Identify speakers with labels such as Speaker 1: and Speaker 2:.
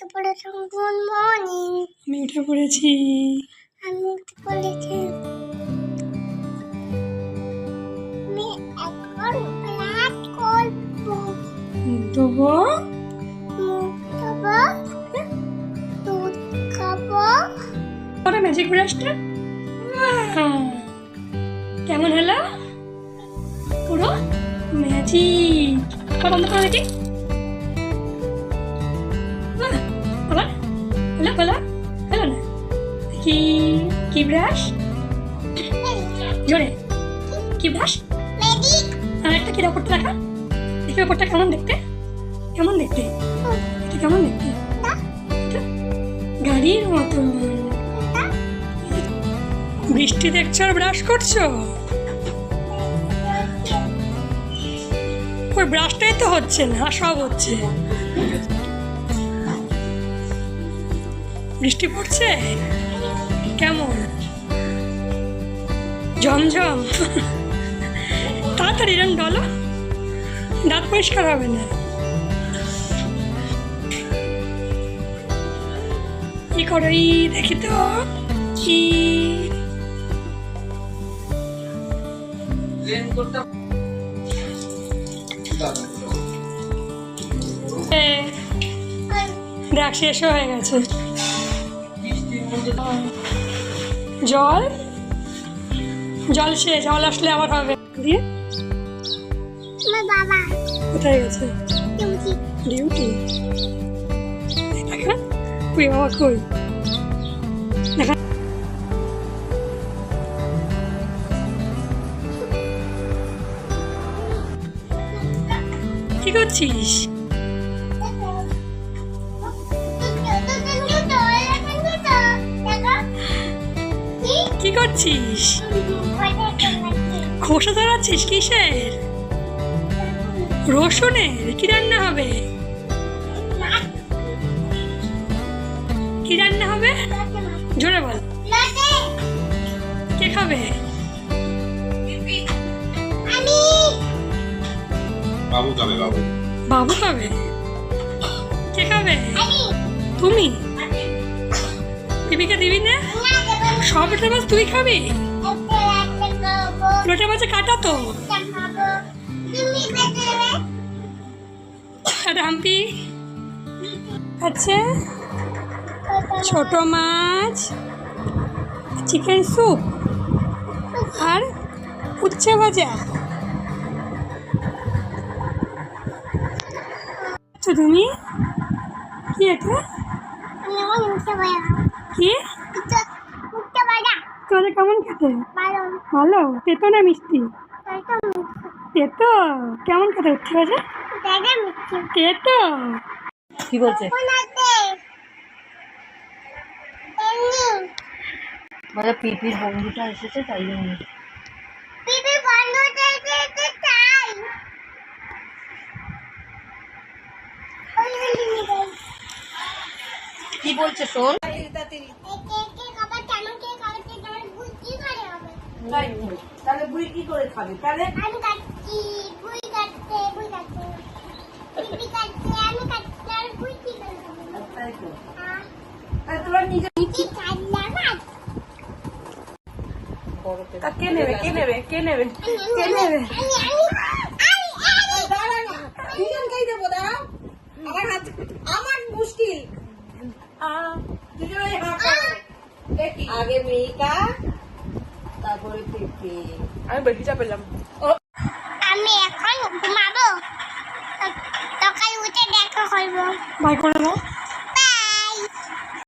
Speaker 1: উঠে পড়েছি good morning
Speaker 2: আমি উঠে পড়েছি।
Speaker 1: আমি উঠে পড়েছি। আমি এখন রাত করব।
Speaker 2: মুখ ধোবো
Speaker 1: মুখ ধোবো দুধ খাব
Speaker 2: ওটা ম্যাজিক ব্রাশটা কেমন হলো? পুরো ম্যাজিক বন্ধ করে দেখি হলো হলো না? কি কি ব্রাশ জোরে। কি ব্রাশ আর একটা কি ব্যাপারটা দেখা দেখি ব্যাপারটা কেমন দেখতে? কেমন দেখতে? এটা কেমন দেখতে? গাড়ির মতো। বৃষ্টি দেখছ আর ব্রাশ করছ? ওই ব্রাশটাই তো হচ্ছে না, সব হচ্ছে। বৃষ্টি পড়ছে? কেমন? ঝমঝম? তাড়াতাড়ি এরম ডলো দাঁত পরিষ্কার হবে না। কি করো দেখি তো। কি? দেখ শেষ হয়ে গেছে। জল? জল শেষ জল আসলে আবার হবে। দিয়ে?
Speaker 1: বাবা।
Speaker 2: কোথায় গেছে?
Speaker 1: ডিউটি।
Speaker 2: দেখা কই বাবা কই? দেখা কি করছিস? করছিস খোসা ধরাচ্ছিস কিসের? রসুনের? কি রান্না হবে? কি রান্না হবে? জোরে বল। কে খাবে?
Speaker 3: বাবু খাবে বাবু।
Speaker 2: বাবু খাবে? কে খাবে? তুমি? দিবিকে দিবি না। সব লোটা মাছ তুই খাবি? লোটা মাছে কাটা তো। আর হাম্পি আছে? ছোট মাছ চিকেন স্যুপ আর উচ্ছে ভাজা। আচ্ছা তুমি? কি এটা? কি? তোমাদের কেমন খেতে? ভালো। তেতো না মিষ্টি? তেতো কেমন খেতে উঠছে ভাজা তেতো
Speaker 4: কি বলছে? বলে পিপির বন্ধুটা এসেছে তাই জন্য। কি বলছে শোন? তাহলে বুড়ি কি করে খাবে? তাহলে
Speaker 1: আমি কাটছি বুই কাটছে বুই কাটছে। পিপি কাটছে আমি কাটছি আর বুই কি করে খাব?
Speaker 4: তাই তো। তাহলে তোমার নিজে
Speaker 1: পিপি কাটলাম আর
Speaker 4: তা কে নেবে? কে নেবে? কে নেবে? কে নেবে? দুজনকেই দেবো দাঁড়াও। আমার হাত আমার মুশকিল। করো। আগে মেয়েকা তারপরে পেঁপে আমি বেটিটা পেলাম